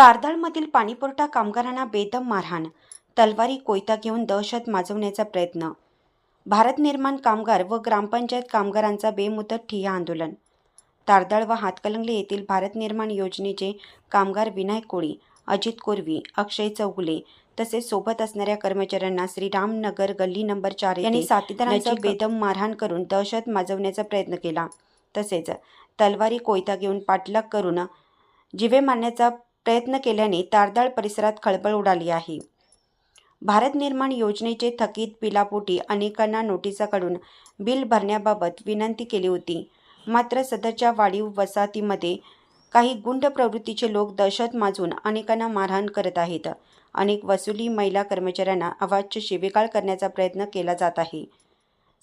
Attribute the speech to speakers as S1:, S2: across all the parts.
S1: तारदाळमधील पाणीपुरवठा कामगारांना बेदम मारहाण तलवारी कोयता घेऊन दहशत माजवण्याचा प्रयत्न. भारत निर्माण कामगार व ग्रामपंचायत कामगारांचा बेमुदत ठिय्या आंदोलन. तारदाळ व हातकलंगले येथील भारत निर्माण योजनेचे कामगार विनायक कोळी अजित कोरवी अक्षय चौगुले तसेच सोबत असणाऱ्या कर्मचाऱ्यांना श्रीरामनगर गल्ली नंबर चार यांनी साथीदारांचा बेदम मारहाण करून दहशत माजवण्याचा प्रयत्न केला. तसेच तलवारी कोयता घेऊन पाठलाग करून जिवे मारण्याचा प्रयत्न केल्याने तारदाळ परिसरात खळबळ उडाली आहे. भारत निर्माण योजनेचे थकीत बिलापोटी अनेकांना नोटिसा काढून बिल भरण्याबाबत विनंती केली होती. मात्र सदरच्या वाढीव वसाहतीमध्ये काही गुंड प्रवृत्तीचे लोक दहशत माजून अनेकांना मारहाण करत आहेत. अनेक वसुली महिला कर्मचाऱ्यांना अवाच्य शिवेगाळ करण्याचा प्रयत्न केला जात आहे.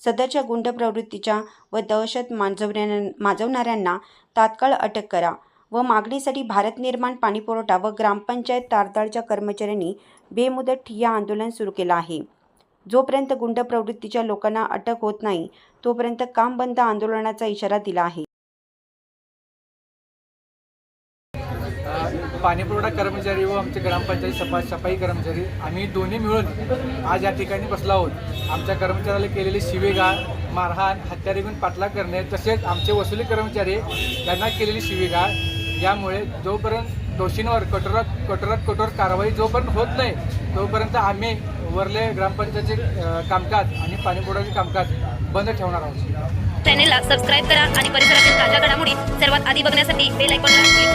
S1: सदरच्या गुंड प्रवृत्तीच्या व दहशत माजवण्या माजवणाऱ्यांना तात्काळ अटक करा. व मागणीसाठी भारत निर्माण पाणीपुरवठा व ग्रामपंचायत तारदाळच्या कर्मचाऱ्यांनी बेमुदत ठिय्या आंदोलन सुरू केलं आहे. जोपर्यंत गुंड प्रवृत्तीच्या लोकांना अटक होत नाही तोपर्यंत काम बंद आंदोलनाचा इशारा दिला आहे.
S2: पाणीपुरवठा कर्मचारी व आमचे ग्रामपंचायत सफा सफाई कर्मचारी आम्ही दोन्ही मिळून आज या ठिकाणी बसलो आहोत. आमच्या कर्मचाऱ्याला केलेली शिवेगाळ मारहाण हत्यारे घेऊन पाठलाग करणे तसेच आमचे वसुली कर्मचारी त्यांना केलेली शिवेगाळ यामुळे जोपर्यंत दोषींवर कठोरात कठोरात कठोर कारवाई जोपर्यंत होत नाही तोपर्यंत आम्ही वरले ग्रामपंचायतचे कामकाज आणि पाणीपुरवठ्याचे कामकाज बंद ठेवणार आहोत.
S3: चॅनेलला सबस्क्राईब करा आणि परिसरातील ताज्या घडामोडी सर्वात आधी बघण्यासाठी बेल आयकॉनला